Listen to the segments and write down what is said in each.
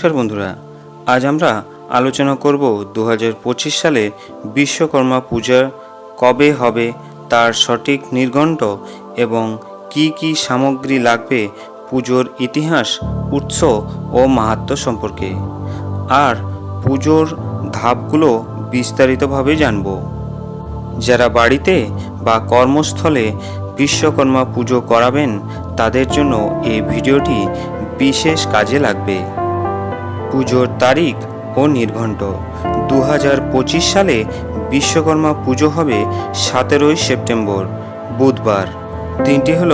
নমস্কার বন্ধুরা, আজ আমরা আলোচনা করব দু হাজার পঁচিশ সালে বিশ্বকর্মা পূজা কবে হবে, তার সঠিক নির্ঘণ্ট এবং কি কি সামগ্রী লাগবে পুজোর ইতিহাস, উৎস ও মাহাত্ম্য সম্পর্কে। আর পুজোর ধাপগুলো বিস্তারিতভাবে জানব। যারা বাড়িতে বা কর্মস্থলে বিশ্বকর্মা পুজো করাবেন, তাদের জন্য এই ভিডিওটি বিশেষ কাজে লাগবে। পুজোর তারিখ ও নির্ঘণ্ট। দু সালে বিশ্বকর্মা পুজো হবে সতেরোই সেপ্টেম্বর, বুধবার। দিনটি হল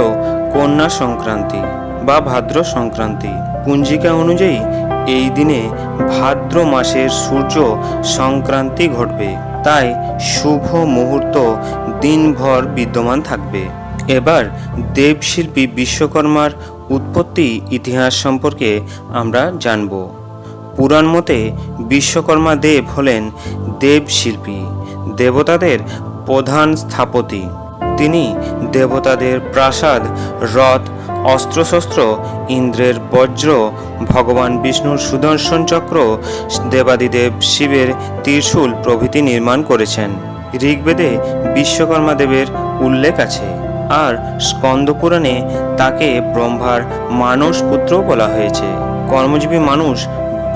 কন্যা সংক্রান্তি বা ভাদ্র সংক্রান্তি। পঞ্জিকা অনুযায়ী এই দিনে ভাদ্র মাসের সূর্য সংক্রান্তি ঘটবে। তাই শুভ মুহূর্ত দিনভর বিদ্যমান থাকবে। এবার দেবশিল্পী বিশ্বকর্মার উৎপত্তি ইতিহাস সম্পর্কে আমরা জানব। পুরাণ মতে বিশ্বকর্মা দেব হলেন দেবশিল্পী, দেবতাদের প্রধান স্থপতি। তিনি দেবতাদের প্রাসাদ, রথ, অস্ত্রশস্ত্র, ইন্দ্রের বজ্র, ভগবান বিষ্ণুর সুদর্শন চক্র, দেবাদিদেব শিবের ত্রিশূল প্রভৃতি নির্মাণ করেছেন। ঋগ্বেদে বিশ্বকর্মা দেবের উল্লেখ আছে। আর স্কন্দপুরাণে তাকে ব্রহ্মার মানস পুত্র বলা হয়েছে। কর্মজীবী মানুষ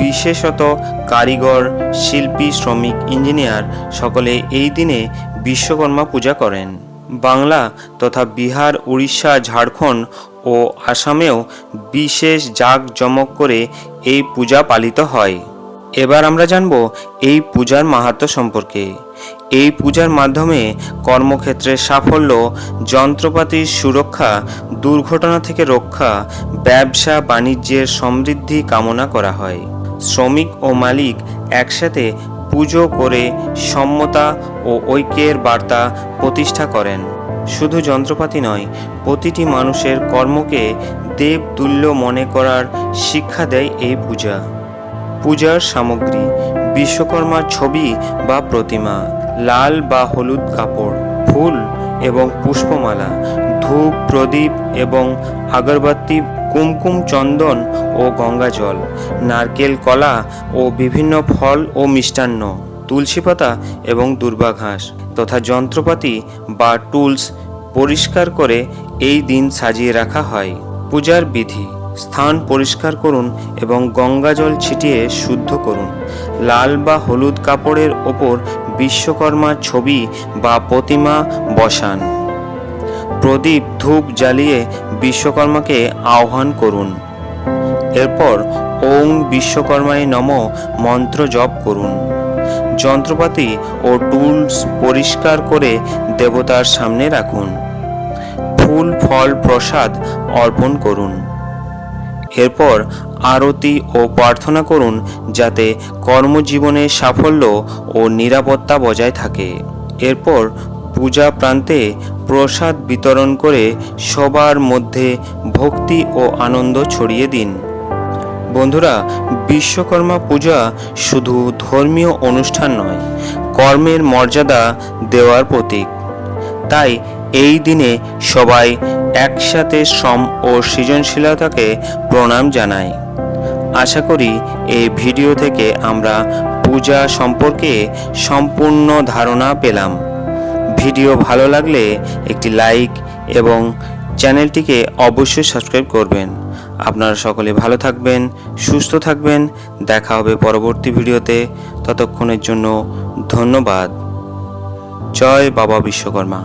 বিশেষত কারিগর, শিল্পী, শ্রমিক, ইঞ্জিনিয়ার সকলে এই দিনে বিশ্বকর্মা পূজা করেন। বাংলা তথা বিহার, উড়িষ্যা, ঝাড়খণ্ড ও আসামেও বিশেষ জাঁকজমক করে এই পূজা পালিত হয়। এবার আমরা জানব এই পূজার মাহাত্ম্য সম্পর্কে। এই পূজার মাধ্যমে কর্মক্ষেত্রে সাফল্য, যন্ত্রপাতির সুরক্ষা, দুর্ঘটনা থেকে রক্ষা, ব্যবসা, বাণিজ্যের সমৃদ্ধি কামনা করা হয়। শ্রমিক ও মালিক একসাথে পুজো করে সম্মতা ও ঐক্যের বার্তা প্রতিষ্ঠা করেন। শুধু যন্ত্রপাতি নয়, প্রতিটি মানুষের কর্মকে দেবতুল্য মনে করার শিক্ষা দেয় এই পূজা। পূজার সামগ্রী, বিশ্বকর্মার ছবি বা প্রতিমা, লাল বা হলুদ কাপড়, ফুল এবং পুষ্পমালা, ধূপ, প্রদীপ এবং আগরবাতি কুমকুম চন্দন ও গঙ্গা জল, নারকেল কলা ও বিভিন্ন ফল ও মিষ্টান্ন, তুলসী পাতা এবং দুর্বা ঘাস তথা যন্ত্রপাতি বা টুলস পরিষ্কার করে এই দিন সাজিয়ে রাখা হয়। পূজার বিধি, স্থান পরিষ্কার করুন এবং গঙ্গা জল ছিটিয়ে শুদ্ধ করুন। লাল বা হলুদ কাপড়ের ওপর বিশ্বকর্মার ছবি বা প্রতিমা বসান। প্রদীপ ধূপ জ্বালিয়ে বিশ্বকর্মাকে আহ্বান করুন। এরপর ওং বিশ্বকর্মায় নম মন্ত্র জপ করুন। যন্ত্রপাতি ও টুলস পরিষ্কার করে দেবতার সামনে রাখুন। ফুল, ফল, প্রসাদ অর্পণ করুন। এরপর আরতি ও প্রার্থনা করুন যাতে কর্মজীবনে সাফল্য ও নিরাপত্তা বজায় থাকে। এরপর পূজা প্রান্তে প্রসাদ বিতরণ করে সবার মধ্যে ভক্তি ও আনন্দ ছড়িয়ে দিন। বন্ধুরা, বিশ্বকর্মা পূজা শুধু ধর্মীয় অনুষ্ঠান নয়, কর্মের মর্যাদা দেওয়ার প্রতীক। তাই এই দিনে সবাই একসাথে শ্রম ও সৃজনশীলতাকে প্রণাম জানাই। আশা করি এই ভিডিও থেকে আমরা পূজা সম্পর্কে সম্পূর্ণ ধারণা পেলাম। ভিডিও ভালো লাগলে একটি লাইক এবং চ্যানেলটিকে অবশ্যই সাবস্ক্রাইব করবেন। আপনারা সকলে ভালো থাকবেন, সুস্থ থাকবেন। দেখা হবে পরবর্তী ভিডিওতে। ততক্ষণের জন্য ধন্যবাদ। জয় বাবা বিশ্বকর্মা।